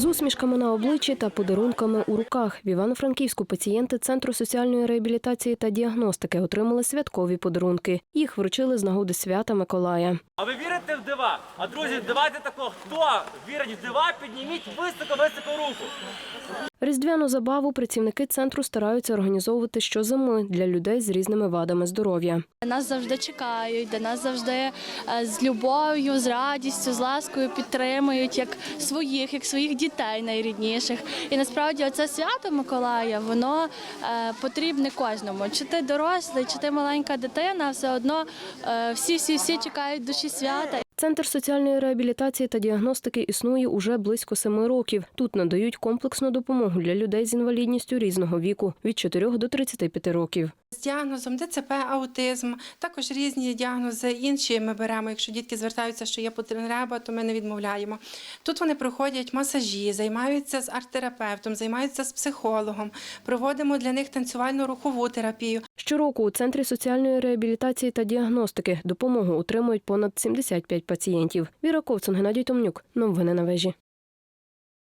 З усмішками на обличчі та подарунками у руках в Івано-Франківську пацієнти Центру соціальної реабілітації та діагностики отримали святкові подарунки. Їх вручили з нагоди свята Миколая. А ви вірите в дива? А друзі, давайте тако, хто вірить в дива, підніміть високо-високо руку. Різдвяну забаву працівники центру стараються організовувати щозими для людей з різними вадами здоров'я. Нас завжди чекають, де нас завжди е, з любов'ю, з радістю, з ласкою підтримують як своїх, як своїх дітей найрідніших. І насправді це свято Миколая, воно е, потрібне кожному. Чи ти дорослий, чи ти маленька дитина, все одно е, всі, всі, всі чекають душі свята. Центр соціальної реабілітації та діагностики існує уже близько семи років. Тут надають комплексну допомогу для людей з інвалідністю різного віку від 4 до 35 років. З діагнозом ДЦП, аутизм, також різні діагнози інші ми беремо. Якщо дітки звертаються, що є потреба, то ми не відмовляємо. Тут вони проходять масажі, займаються з арт-терапевтом, займаються з психологом, проводимо для них танцювальну рухову терапію. Щороку у центрі соціальної реабілітації та діагностики допомогу отримують понад 75 пацієнтів. Віра Ковцун, Геннадій Томнюк. Новини на вежі.